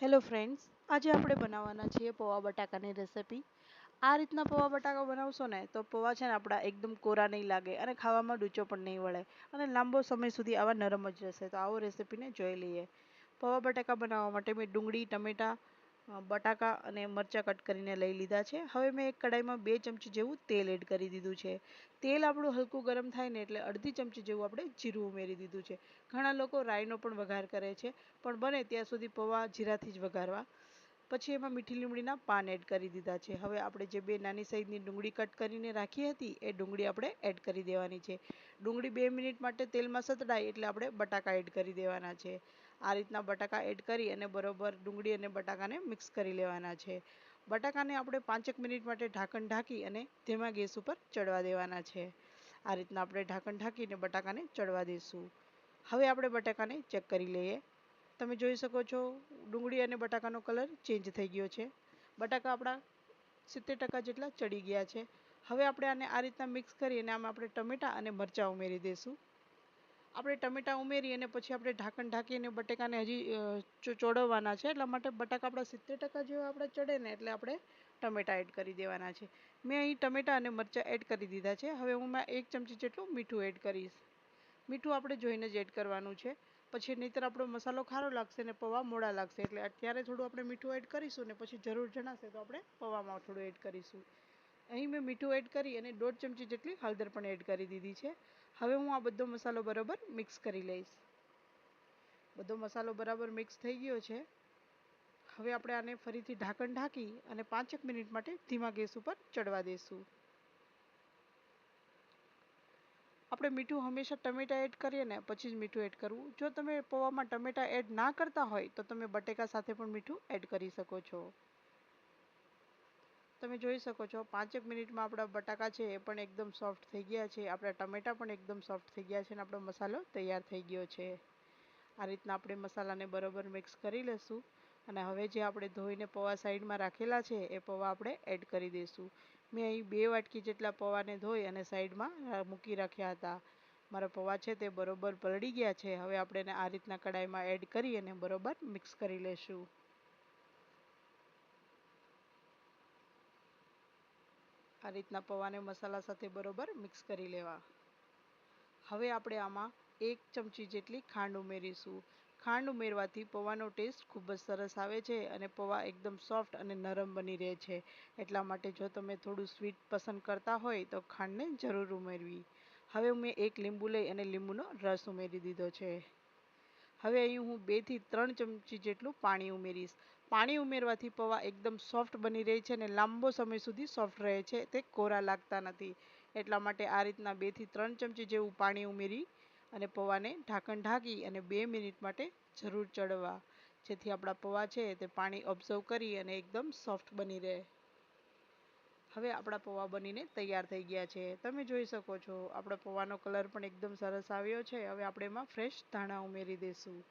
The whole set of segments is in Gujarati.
હેલો ફ્રેન્ડ્સ આજે આપણે બનાવવાના છીએ પૌવા બટાકાની રેસિપી આ રીતના પૌવા બટાકા બનાવશો ને, તો પૌવા છે ને આપણા એકદમ કોરા નહીં લાગે અને ખાવામાં ડૂચો પણ નહીં વળે. અને લાંબો સમય સુધી આવા નરમ જ રહેશે. તો આવો રેસીપીને જોઈ લઈએ. પૌવા બટાકા બનાવવા માટે મેં ડુંગળી, ટમેટાં બટાકા અને મરચાં કટ કરીને લઈ લીધા છે. હવે મેં એક કડાઈમાં બે ચમચી જેવું તેલ એડ કરી દીધું છે. તેલ આપણું હલકું ગરમ થાય ને એટલે અડધી ચમચી જેવું આપણે જીરું ઉમેરી દીધું છે. ઘણા લોકો રાઈનો પણ વઘાર કરે છે, પણ બને ત્યાં સુધી પૌવા જીરાથી જ વઘારવા. પછી એમાં મીઠી લીમડીના પાન એડ કરી દીધા છે. હવે આપણે જે બે નાની સાઈઝની ડુંગળી કટ કરીને રાખી હતી, એ ડુંગળી આપણે એડ કરી દેવાની છે. ડુંગળી બે મિનિટ માટે તેલમાં સતડાય એટલે આપણે બટાકા એડ કરી દેવાના છે. આ રીતના બટાકા એડ કરી અને બરોબર ડુંગળી અને બટાકાને મિક્સ કરી લેવાના છે. બટાકાને આપણે પાંચેક મિનિટ માટે ઢાંકણ ઢાંકી અને ધીમા ગેસ ઉપર ચડવા દેવાના છે. આ રીતના આપણે ઢાંકણ ઢાંકીને બટાકાને ચડવા દઈશું. હવે આપણે બટાકાને ચેક કરી લઈએ. તમે જોઈ શકો છો, ડુંગળી અને બટાકાનો કલર ચેન્જ થઈ ગયો છે. બટાકા આપણા સિત્તેર ટકા જેટલા ચડી ગયા છે. હવે આપણે આને આ રીતના મિક્સ કરી અને આમાં આપણે ટમેટાં અને મરચાં ઉમેરી દઈશું. આપણે ટમેટાં ઉમેરી અને પછી આપણે ઢાંકણ ઢાંકીને બટેકાને હજી ચોળવવાના છે. એટલા માટે બટાકા આપણા સિત્તેર ટકા જેવા આપણે ચડે ને એટલે આપણે ટમેટાં એડ કરી દેવાના છે. મેં અહીં ટમેટાં અને મરચાં એડ કરી દીધા છે. હવે હું એક ચમચી જેટલું મીઠું એડ કરીશ. મીઠું આપણે જોઈને જ એડ કરવાનું છે. પછી નહીંતર આપણો મસાલો ખારો લાગશે ને પૌવા મોડા લાગશે. એટલે અત્યારે થોડું આપણે મીઠું એડ કરીશું ને પછી જરૂર જણાશે તો આપણે પૌવામાં થોડું એડ કરીશું. અહીં મેં મીઠું એડ કરી અને દોઢ ચમચી જેટલી હળદર પણ એડ કરી દીધી છે. હવે હું આ બધો મસાલો બરાબર મિક્સ કરી લઈશ. બધો મસાલો બરાબર મિક્સ થઈ ગયો છે. હવે આપણે આને ફરીથી ઢાંકણ ઢાંકી અને પાંચેક મિનિટ માટે ધીમા ગેસ ઉપર ચડવા દઈશું આપણે મીઠું હંમેશા ટમેટા એડ કરીએ ને પછી જ મીઠું એડ કરવું. જો તમે પૌવામાં ટમેટા એડ ના કરતા હોય તો તમે બટેકા સાથે પણ મીઠું એડ કરી શકો છો. તમે જોઈ શકો છો, પાંચેક મિનિટમાં આપણા બટાકા છે એ પણ એકદમ સોફ્ટ થઈ ગયા છે, આપણા ટમેટા પણ એકદમ સોફ્ટ થઈ ગયા છે અને આપણો મસાલો તૈયાર થઈ ગયો છે. આ રીતના આપણે મસાલાને બરોબર મિક્સ કરી લઈશું અને હવે જે આપણે ધોઈને પૌવા સાઈડમાં રાખેલા છે એ પૌવા આપણે એડ કરી દઈશું. મેં અહીં બે વાટકી જેટલા પૌવાને ધોઈ અને સાઈડમાં મૂકી રાખ્યા હતા. મારા પૌવા છે તે બરોબર પલળી ગયા છે, હવે આપણે આ રીતના કડાઈમાં એડ કરી અને બરોબર મિક્સ કરી લઈશું આ રીતના પૌવાને મસાલા સાથે બરોબર મિક્સ કરી લેવા. હવે આપણે આમાં એક ચમચી જેટલી ખાંડ ઉમેરીશું. ખાંડ ઉમેરવાથી પૌવાનો ટેસ્ટ ખૂબ જ સરસ આવે છે અને પૌવા એકદમ સોફ્ટ અને નરમ બની રહે છે. એટલા માટે જો તમે થોડું સ્વીટ પસંદ કરતા હોય તો ખાંડને જરૂર ઉમેરવી. હવે મેં એક લીંબુ લઈ અને લીંબુનો રસ ઉમેરી દીધો છે. હવે અહીં હું બેથી ત્રણ ચમચી જેટલું પાણી ઉમેરીશ. પાણી ઉમેરવાથી પૌવા એકદમ સોફ્ટ બની રહે છે અને લાંબો સમય સુધી સોફ્ટ રહે છે. તે કોરા લાગતા નથી. એટલા માટે આ રીતના બેથી ત્રણ ચમચી જેવું પાણી ઉમેરી અને પૌવાને ઢાંકણ ઢાંકી અને બે મિનિટ માટે જરૂર ચડવા. જેથી આપણા પૌવા છે તે પાણી ઓબ્ઝર્વ કરી અને એકદમ સોફ્ટ બની રહે. હવે આપણા પૌવા બનીને તૈયાર થઈ ગયા છે. તમે જોઈ શકો છો, આપણા પૌવાનો કલર પણ એકદમ સરસ આવ્યો છે. હવે આપણે એમાં ફ્રેશ ધાણા ઉમેરી દઈશું.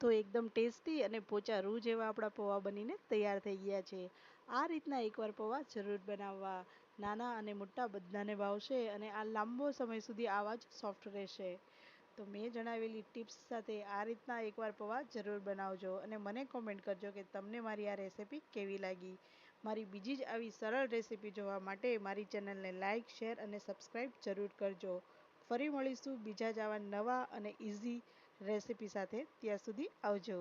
તો એકદમ ટેસ્ટી અને પોચા રૂ જેવા આપણા પૌવા બનીને તૈયાર થઈ ગયા છે. આ રીતના એકવાર પૌવા જરૂર બનાવવા. નાના અને મોટા બધાને ભાવશે અને આ લાંબો સમય સુધી આવા જ સોફ્ટ રહેશે. તો મેં જણાવેલી ટિપ્સ સાથે આ રીતના એકવાર પૌવા જરૂર બનાવજો અને મને કોમેન્ટ કરજો કે તમને મારી આ રેસિપી કેવી લાગી. મારી બીજી જ આવી સરળ રેસીપી જોવા માટે મારી ચેનલને લાઇક શેર અને સબસ્ક્રાઈબ જરૂર કરજો. ફરી મળીશું બીજા જ આવા નવા અને ઇઝી રેસીપી સાથે ત્યાં સુધી આવજો.